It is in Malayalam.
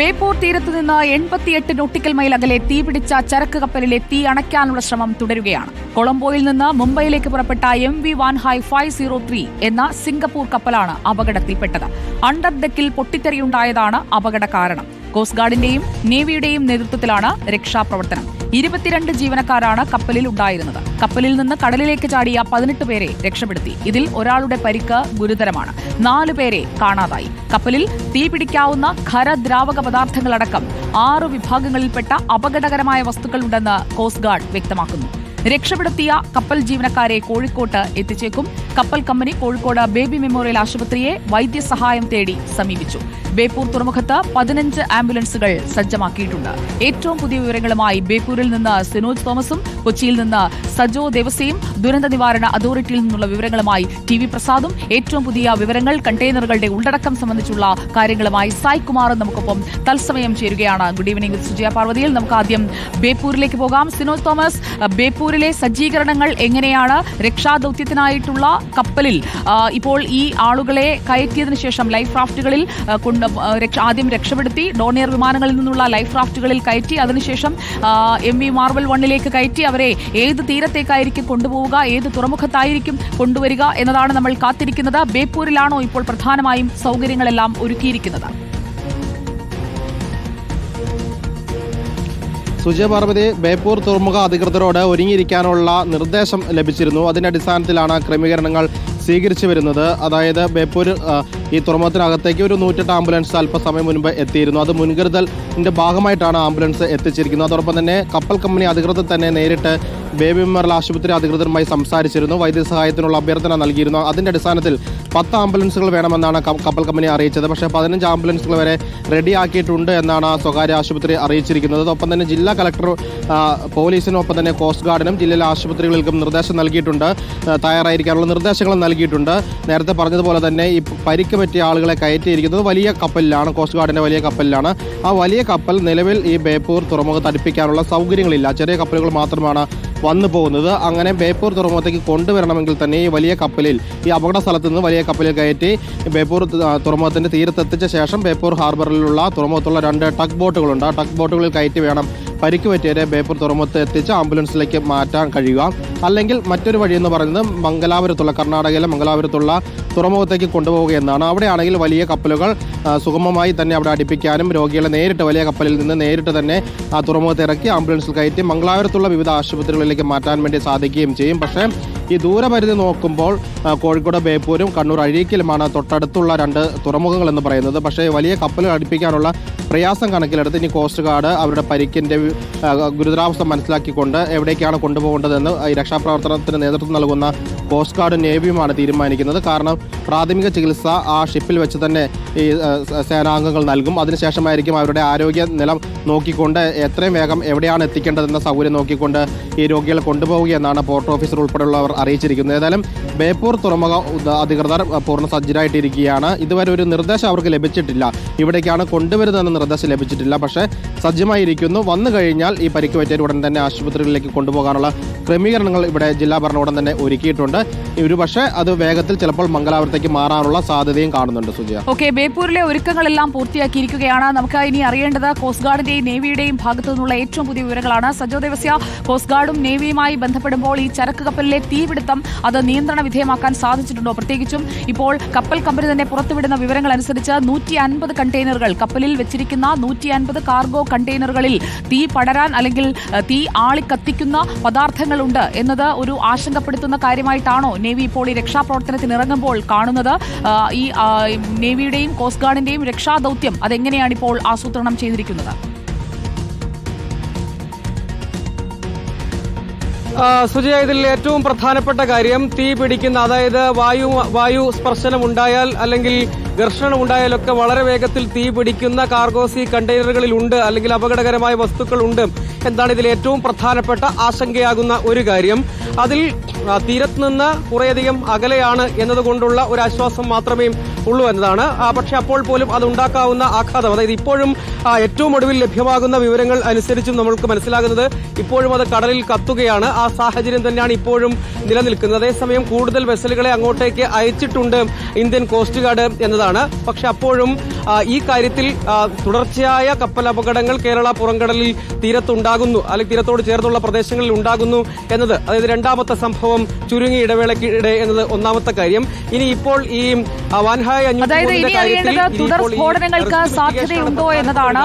ബേപ്പൂർ തീരത്ത് നിന്ന് എൺപത്തിയെട്ട് നോട്ടിക്കൽ മൈൽ അകലെ തീപിടിച്ച ചരക്ക് കപ്പലിലെ തീ അണയ്ക്കാനുള്ള ശ്രമം തുടരുകയാണ്. കൊളംബോയിൽ നിന്ന് മുംബൈയിലേക്ക് പുറപ്പെട്ട M V Wan Hai five zero three എന്ന സിംഗപ്പൂർ കപ്പലാണ് അപകടത്തിൽപ്പെട്ടത്. അണ്ടർ ഡെക്കിൽ പൊട്ടിത്തെറിയുണ്ടായതാണ് അപകട കാരണം. കോസ്റ്റ് ഗാർഡിന്റെയും നേവിയുടെയും നേതൃത്വത്തിലാണ് രക്ഷാപ്രവർത്തനം. ഇരുപത്തിരണ്ട് ജീവനക്കാരാണ് കപ്പലിൽ ഉണ്ടായിരുന്നത്. കപ്പലിൽ നിന്ന് കടലിലേക്ക് ചാടിയ പതിനെട്ട് പേരെ രക്ഷപ്പെടുത്തി. ഇതിൽ ഒരാളുടെ പരിക്ക് ഗുരുതരമാണ്. നാലു പേരെ കാണാതായി. കപ്പലിൽ തീപിടിക്കാവുന്ന ഖരദ്രാവക പദാർത്ഥങ്ങളടക്കം ആറ് വിഭാഗങ്ങളിൽപ്പെട്ട അപകടകരമായ വസ്തുക്കളുണ്ടെന്ന് കോസ്റ്റ് ഗാർഡ് വ്യക്തമാക്കുന്നു. രക്ഷപ്പെടുത്തിയ കപ്പൽ ജീവനക്കാരെ കോഴിക്കോട്ട് എത്തിച്ചേക്കും. കപ്പൽ കമ്പനി കോഴിക്കോട് ബേബി മെമ്മോറിയൽ ആശുപത്രിയെ വൈദ്യസഹായം തേടി സമീപിച്ചു. ബേപ്പൂർ തുറമുഖത്ത് പതിനഞ്ച് ആംബുലൻസുകൾ സജ്ജമാക്കിയിട്ടുണ്ട്. ഏറ്റവും പുതിയ വിവരങ്ങളുമായി ബേപ്പൂരിൽ നിന്ന് സിനോജ് തോമസും കൊച്ചിയിൽ നിന്ന് സജോ ദേവസയും ദുരന്ത നിവാരണ അതോറിറ്റിയിൽ നിന്നുള്ള വിവരങ്ങളുമായി ടി വി പ്രസാദും. ഏറ്റവും പുതിയ വിവരങ്ങൾ കണ്ടെയ്നറുകളുടെ ഉള്ളടക്കം സംബന്ധിച്ചുള്ള കാര്യങ്ങളുമായി സായ് കുമാറും നമുക്കൊപ്പം തത്സമയം ചേരുകയാണ്. ഗുഡ് ഈവനിംഗ് സുജയ പാർവതിയിൽ നമുക്ക് ആദ്യം ബേപ്പൂരിലേക്ക് പോകാം. സിനോജ് തോമസ് ബേപ്പൂരിലെ സജ്ജീകരണങ്ങൾ എങ്ങനെയാണ്? രക്ഷാദൌത്യത്തിനായിട്ടുള്ള കപ്പലിൽ ഇപ്പോൾ ഈ ആളുകളെ കയറ്റിയതിനു ശേഷം ലൈഫ് റാഫ്റ്റുകളിൽ കൊണ്ട് ആദ്യം രക്ഷപ്പെടുത്തി ഡോണിയർ വിമാനങ്ങളിൽ നിന്നുള്ള ലൈഫ് റാഫ്റ്റുകളിൽ കയറ്റി അതിനുശേഷം എം വി മാർബൽ വണ്ണിലേക്ക് കയറ്റി അവരെ ഏത് തീരത്തേക്കായിരിക്കും കൊണ്ടുപോവുക ഏത് തുറമുഖത്തായിരിക്കും കൊണ്ടുവരിക എന്നതാണ് നമ്മൾ കാത്തിരിക്കുന്നത്. ബേപ്പൂരിലാണോ ഇപ്പോൾ പ്രധാനമായും സൗകര്യങ്ങളെല്ലാം ഒരുക്കിയിരിക്കുന്നത്? സുജയ പാർവതി ബേപ്പൂർ തുറമുഖ അധികൃതരോട് ഒരുങ്ങിയിരിക്കാനുള്ള നിർദ്ദേശം ലഭിച്ചിരുന്നു. അതിന്റെ അടിസ്ഥാനത്തിലാണ് ക്രമീകരണങ്ങൾ സ്വീകരിച്ചു വരുന്നത്. അതായത് ബേപ്പൂർ ഈ തുറമുഖത്തിനകത്തേക്ക് ഒരു നൂറ്റെട്ട് ആംബുലൻസ് അല്പസമയം മുൻപ് എത്തിയിരുന്നു. അത് മുൻകരുതലിന്റെ ഭാഗമായിട്ടാണ് ആംബുലൻസ് എത്തിച്ചിരിക്കുന്നത്. അതോടൊപ്പം തന്നെ കപ്പൽ കമ്പനി അധികൃതർ തന്നെ നേരിട്ട് ബേബി മെമ്മോറിയൽ ആശുപത്രി അധികൃതരുമായി സംസാരിച്ചിരുന്നു. വൈദ്യസഹായത്തിനുള്ള അഭ്യർത്ഥന നൽകിയിരുന്നു. അതിന്റെ അടിസ്ഥാനത്തിൽ പത്ത് ആംബുലൻസുകൾ വേണമെന്നാണ് കപ്പൽ കമ്പനി അറിയിച്ചത്. പക്ഷേ പതിനഞ്ച് ആംബുലൻസുകൾ വരെ റെഡിയാക്കിയിട്ടുണ്ട് എന്നാണ് സ്വകാര്യ ആശുപത്രി അറിയിച്ചിരിക്കുന്നത്. ഒപ്പം തന്നെ ജില്ലാ കളക്ടർ പോലീസിനൊപ്പം പോലീസിനും ഒപ്പം തന്നെ കോസ്റ്റ് ഗാർഡിനും ജില്ലയിലെ ആശുപത്രികൾക്കും നിർദ്ദേശം നൽകിയിട്ടുണ്ട്. തയ്യാറായിരിക്കാനുള്ള നിർദ്ദേശങ്ങൾ നൽകിയിട്ടുണ്ട്. നേരത്തെ പറഞ്ഞതുപോലെ തന്നെ ഈ പരിക്ക് പറ്റിയ ആളുകളെ കയറ്റിയിരിക്കുന്നത് വലിയ കപ്പലിലാണ് കോസ്റ്റ് ഗാർഡിന്റെ വലിയ കപ്പലിലാണ്. ആ വലിയ കപ്പൽ നിലവിൽ ഈ ബേപ്പൂർ തുറമുഖത്ത് അടുപ്പിക്കാനുള്ള സൗകര്യങ്ങളില്ല. ചെറിയ കപ്പലുകൾ മാത്രമാണ് വന്നു പോകുന്നത്. അങ്ങനെ ബേപ്പൂർ തുറമുഖത്തേക്ക് കൊണ്ടുവരണമെങ്കിൽ തന്നെ ഈ വലിയ കപ്പലിൽ ഈ അപകട സ്ഥലത്ത് നിന്ന് വലിയ കപ്പലിൽ കയറ്റി ബേപ്പൂർ തുറമുഖത്തിന്റെ തീരത്തെത്തിച്ച ശേഷം ബേപ്പൂർ ഹാർബറിലുള്ള തുറമുഖത്തുള്ള രണ്ട് ടഗ് ബോട്ടുകളുണ്ട് ആ ടഗ് ബോട്ടുകളിൽ കയറ്റി വേണം പരിക്ക് പറ്റിയവരെ ബേപ്പൂർ തുറമുഖത്ത് എത്തിച്ച് ആംബുലൻസിലേക്ക് മാറ്റാൻ കഴിയുക. അല്ലെങ്കിൽ മറ്റൊരു വഴി എന്ന് പറയുന്നത് മംഗലാപുരത്തുള്ള കർണാടകയിലെ മംഗലാപുരത്തുള്ള തുറമുഖത്തേക്ക് കൊണ്ടുപോവുക എന്നാണ്. അവിടെയാണെങ്കിൽ വലിയ കപ്പലുകൾ സുഗമമായി തന്നെ അവിടെ അടുപ്പിക്കാനും രോഗികളെ നേരിട്ട് വലിയ കപ്പലിൽ നിന്ന് നേരിട്ട് തന്നെ ആ തുറമുഖത്ത് ഇറക്കി ആംബുലൻസിൽ കയറ്റി മംഗലാപുരത്തുള്ള വിവിധ ആശുപത്രികളിലേക്ക് മാറ്റാൻ വേണ്ടി സാധിക്കുകയും ചെയ്യും. പക്ഷേ ഈ ദൂരപരിധി നോക്കുമ്പോൾ കോഴിക്കോട് ബേപ്പൂരും കണ്ണൂർ അഴീക്കലുമാണ് തൊട്ടടുത്തുള്ള രണ്ട് തുറമുഖങ്ങൾ എന്ന് പറയുന്നത്. പക്ഷേ വലിയ കപ്പലുകൾ അടുപ്പിക്കാനുള്ള പ്രയാസം കണക്കിലെടുത്ത് ഇനി കോസ്റ്റ് ഗാർഡ് അവരുടെ പരിക്കിന്റെ ഗുരുതരാവസ്ഥ മനസ്സിലാക്കിക്കൊണ്ട് എവിടേക്കാണ് കൊണ്ടുപോകേണ്ടതെന്ന് ഈ രക്ഷാപ്രവർത്തനത്തിന് നേതൃത്വം നൽകുന്ന കോസ്റ്റ് ഗാർഡ് നേവിയുമാണ് തീരുമാനിക്കുന്നത്. കാരണം പ്രാഥമിക ചികിത്സ ആ ഷിപ്പിൽ വെച്ച് തന്നെ ഈ സേനാംഗങ്ങൾ നൽകും. അതിനുശേഷമായിരിക്കും അവരുടെ ആരോഗ്യ നില നോക്കിക്കൊണ്ട് എത്രയും വേഗം എവിടെയാണ് എത്തിക്കേണ്ടതെന്ന സൗകര്യം നോക്കിക്കൊണ്ട് ഈ രോഗികളെ കൊണ്ടുപോവുകയെന്നാണ് പോർട്ട് ഓഫീസർ ഉൾപ്പെടെയുള്ളവർ അറിയിച്ചിരിക്കുന്നത്. ഏതായാലും ബേപ്പൂർ തുറമുഖ അധികൃതർ പൂർണ സജ്ജരായിട്ടിരിക്കുകയാണ്. ഇതുവരെ ഒരു നിർദ്ദേശം അവർക്ക് ലഭിച്ചിട്ടില്ല. ഇവിടേക്കാണ് കൊണ്ടുവരുന്നതെന്ന നിർദ്ദേശം ലഭിച്ചിട്ടില്ല. പക്ഷേ സജ്ജമായിരിക്കുന്നു. വന്നു കഴിഞ്ഞാൽ ഈ പരിക്ക് പറ്റിയ ഉടൻ തന്നെ ആശുപത്രികളിലേക്ക് കൊണ്ടുപോകാനുള്ള ക്രമീകരണങ്ങൾ ഇവിടെ ജില്ലാ ഭരണകൂടം തന്നെ ഒരുക്കിയിട്ടുണ്ട്. ഒരു പക്ഷേ അത് വേഗത്തിൽ ചിലപ്പോൾ മംഗലാപുരത്തേക്ക് മാറാനുള്ള സാധ്യതയും കാണുന്നുണ്ട് സുജയ. ഓക്കെ ബേപ്പൂരിലെ ഒരുക്കങ്ങളെല്ലാം പൂർത്തിയാക്കിയിരിക്കുകയാണ്. നമുക്ക് ഇനി അറിയേണ്ടത് കോസ്റ്റ് ഗാർഡിന്റെയും നേവിയുടെയും ഭാഗത്തു നിന്നുള്ള ഏറ്റവും പുതിയ വിവരങ്ങളാണ്. സജോ ദേവസ്യ കോസ്റ്റ് ഗാർഡും നേവിയുമായി ബന്ധപ്പെടുമ്പോൾ ഈ ചരക്ക് കപ്പലിലെ തീപിടുത്തം അത് നിയന്ത്രണ വിധേയമാക്കാൻ സാധിച്ചിട്ടുണ്ടോ? പ്രത്യേകിച്ചും ഇപ്പോൾ കപ്പൽ കമ്പനി തന്നെ പുറത്തുവിടുന്ന വിവരങ്ങൾ അനുസരിച്ച് നൂറ്റി അൻപത് കണ്ടെയ്നറുകൾ കപ്പലിൽ വെച്ചിരിക്കുന്ന നൂറ്റി അൻപത് കാർഗോ കണ്ടെയ്നറുകളിൽ തീ പടരാൻ അല്ലെങ്കിൽ തീ ആളിക്കത്തിക്കുന്ന പദാർത്ഥങ്ങളുണ്ട് എന്നത് ഒരു ആശങ്കപ്പെടുത്തുന്ന കാര്യമായിട്ടാണോ നേവി ഇപ്പോൾ ഈ രക്ഷാപ്രവർത്തനത്തിന് ഇറങ്ങുമ്പോൾ കാണുന്നത്? ഈ നേവിയുടെയും കോസ്റ്റ് ഗാർഡിന്റെയും രക്ഷാദൌത്യം അതെങ്ങനെയാണ് ഇപ്പോൾ ആസൂത്രണം ചെയ്തിരിക്കുന്നത്? സുജയ ഇതിൽ ഏറ്റവും പ്രധാനപ്പെട്ട കാര്യം തീ പിടിക്കുന്ന അതായത് വായു വായു സ്പർശനം ഉണ്ടായാൽ അല്ലെങ്കിൽ ഘർഷണം ഉണ്ടായാലൊക്കെ വളരെ വേഗത്തിൽ തീ പിടിക്കുന്ന കാർഗോസി കണ്ടെയ്നറുകളിൽ ഉണ്ട് അല്ലെങ്കിൽ അപകടകരമായ വസ്തുക്കൾ ഉണ്ട്. എന്താണ് ഇതിൽ ഏറ്റവും പ്രധാനപ്പെട്ട ആശങ്കയാകുന്ന ഒരു കാര്യം. അതിൽ തീരത്ത് നിന്ന് കുറേയധികം അകലെയാണ് എന്നതുകൊണ്ടുള്ള ഒരു ആശ്വാസം മാത്രമേ ഉള്ളൂ എന്നതാണ്. പക്ഷെ അപ്പോൾ പോലും അത് ഉണ്ടാക്കാവുന്ന ആഘാതം. അതായത് ഇപ്പോഴും ഏറ്റവും ഒടുവിൽ ലഭ്യമാകുന്ന വിവരങ്ങൾ അനുസരിച്ചും നമ്മൾക്ക് മനസ്സിലാകുന്നത് ഇപ്പോഴും അത് കടലിൽ കത്തുകയാണ്. ആ സാഹചര്യം തന്നെയാണ് ഇപ്പോഴും നിലനിൽക്കുന്നത്. അതേസമയം കൂടുതൽ വെസലുകളെ അങ്ങോട്ടേക്ക് അയച്ചിട്ടുണ്ട് ഇന്ത്യൻ കോസ്റ്റ് ഗാർഡ് എന്നതാണ്. പക്ഷെ അപ്പോഴും ഈ കാര്യത്തിൽ തുടർച്ചയായ കപ്പൽ അപകടങ്ങൾ കേരള പുറംകടലിൽ തീരത്തുണ്ടാകുന്നു അല്ലെങ്കിൽ തീരത്തോട് ചേർന്നുള്ള പ്രദേശങ്ങളിൽ ഉണ്ടാകുന്നു എന്നത്. അതായത് രണ്ടാമത്തെ സംഭവം ചുരുങ്ങി ഇടവേളയ്ക്കിടെ എന്നത് ഒന്നാമത്തെ കാര്യം. ഇനി ഇപ്പോൾ ഈ വൻഹായ അതായത് മൂന്നിന്റെ ഇനി കാര്യത്തിൽ അറിയേണ്ടത് തുടർ സ്ഫോടനങ്ങൾക്ക് സാധ്യതയുണ്ടോ എന്നതാണ്.